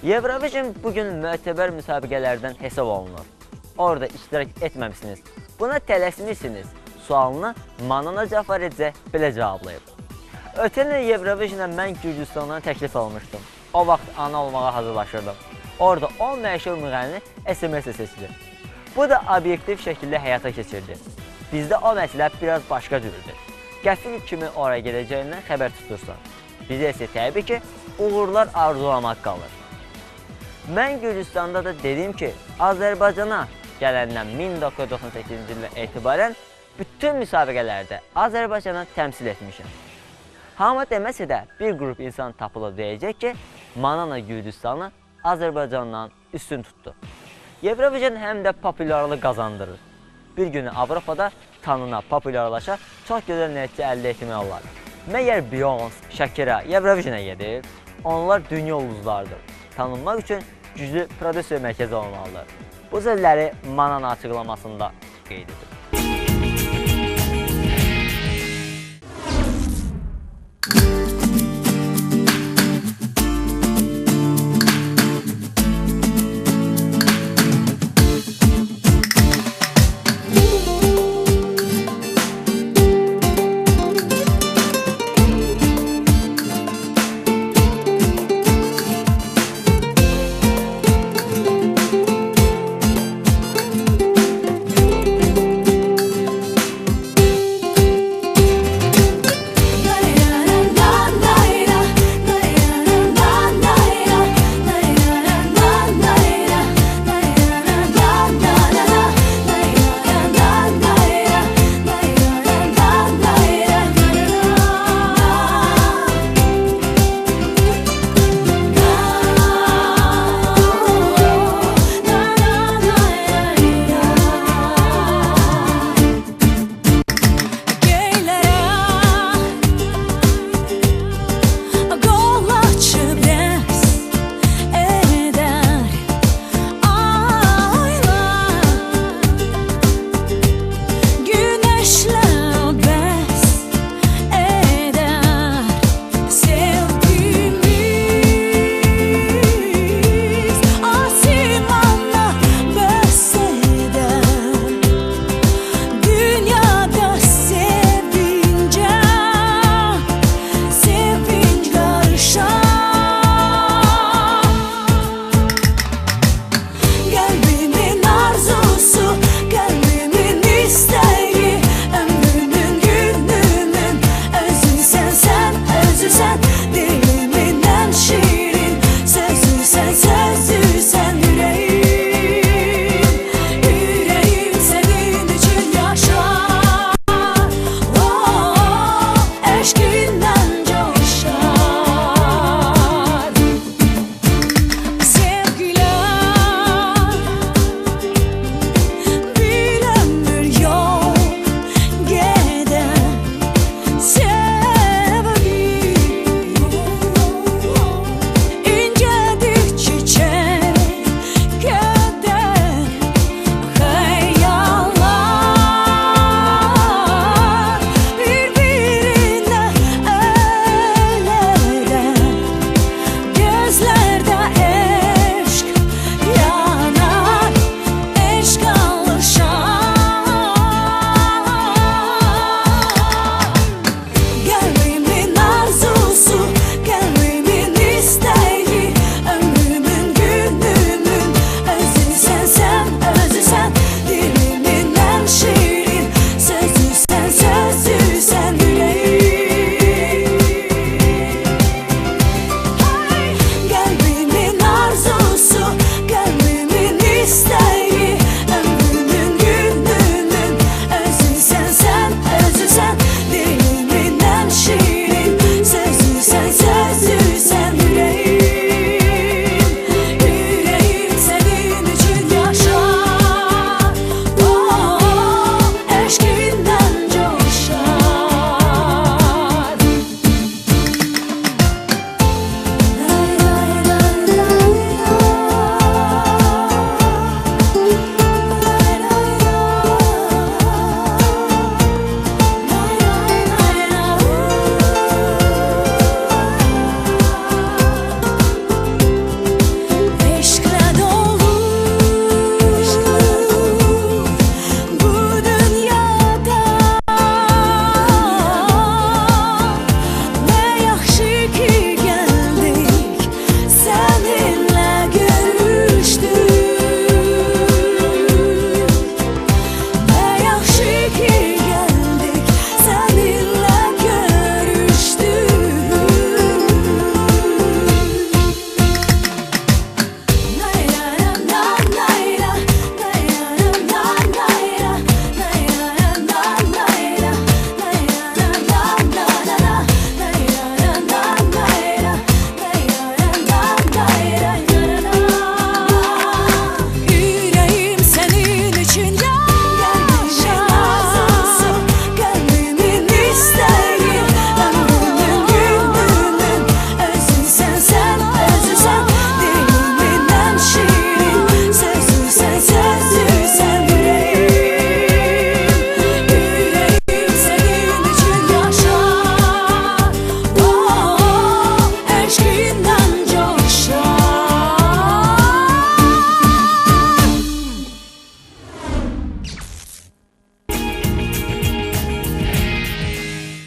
Eurovision bugün mötəbər müsabiqələrdən hesab olunur. Orada iştirak etməmisiniz. Buna tələsmisiniz. Sualını Manana Cafaridze belə cavablayıb. Ötən il Eurovision'a mən Gürcüstandan təklif almışdım. O vaxt ana olmağa hazırlaşırdım. Orada 10 məşhur müğənni SMS-ə. Bu da obyektiv şəkildə həyata keçirdi. Bizdə o məsələ biraz başqa cürdür. Qəfil kimi ora gedəcəyindən xəbər tutursan. Bizə isə təbii ki, uğurlar arzulamaq qalır. Mən Gürcüstanda da dedim ki, Azərbaycana gələndən 1998-ci ildən etibarən bütün müsabiqələrdə Azərbaycanı təmsil etmişəm. Hamı deməsə də bir qrup insan tapılıb deyəcək ki, Manana Gürcüstanı Azərbaycandan üstün tutdu. Eurovision həm də populyarlıq qazandırır. Bir günü Avropada tanına, populyarlaşa çox gözəl nəticə əldə etmək olar. Məgər Beyoncé, Shakira Eurovision'a gedir? Onlar dünya ulduzlarıdır. Tanınmaq üçün güclü prodüser mərkəzi olmalıdır. Bu sözləri Manana açıqlamasında qeyd edir.